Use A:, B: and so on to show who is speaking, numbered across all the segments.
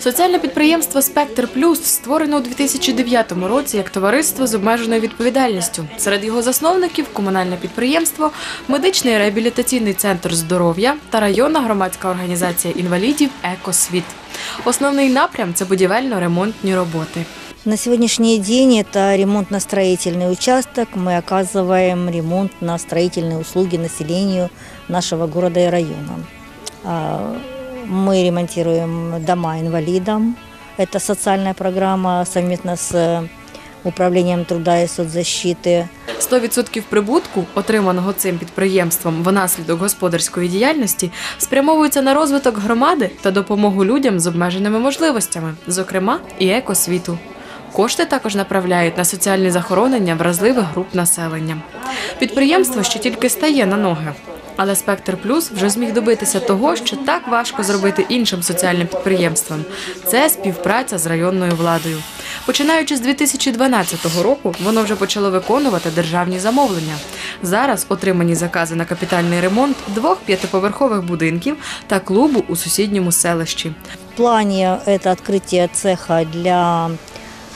A: Соціальне підприємство Спектр Плюс створено у 2009 році як товариство з обмеженою відповідальністю. Серед його засновників комунальне підприємство, медичний реабілітаційний центр здоров'я та районна громадська організація інвалідів Екосвіт. Основний напрям це будівельно-ремонтні роботи.
B: На сегодняшний день это ремонтно-строительный участок. Мы оказываем ремонтно-строительные услуги населению нашего города и района. А, Мы ремонтируем дома инвалидам. Это социальная программа совместно с Управлением труда и соцзащиты.
A: 100% прибутку, отриманого цим підприємством внаслідок господарської діяльності, спрямовується на розвиток громади та допомогу людям з обмеженими можливостями, зокрема і екосвіту. Кошти також направляють на соціальні захоронення вразливих груп населення. Підприємство ще тільки стає на ноги. Але Спектр Плюс вже зміг добитися того, що так важко зробити іншим соціальним підприємствам. Це співпраця з районною владою. Починаючи з 2012 року, воно вже почало виконувати державні замовлення. Зараз отримані закази на капітальний ремонт двох п'ятиповерхових будинків та клубу у сусідньому селищі.
B: В плане это открытие цеха для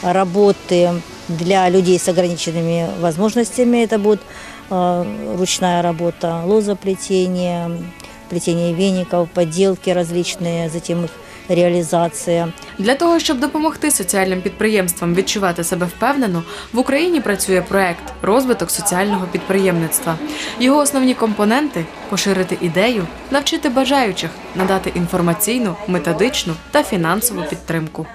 B: работы для людей с ограниченными возможностями. Это будет э, ручная работа, лозоплетение, плетение веников, поделки различные, затем их реализация.
A: Для того, щоб допомогти соціальним підприємствам відчувати себе впевнено, в Україні працює проект розвиток соціального підприємництва. Його основні компоненти поширити ідею, навчити бажаючих, надати інформаційну, методичну та фінансову підтримку.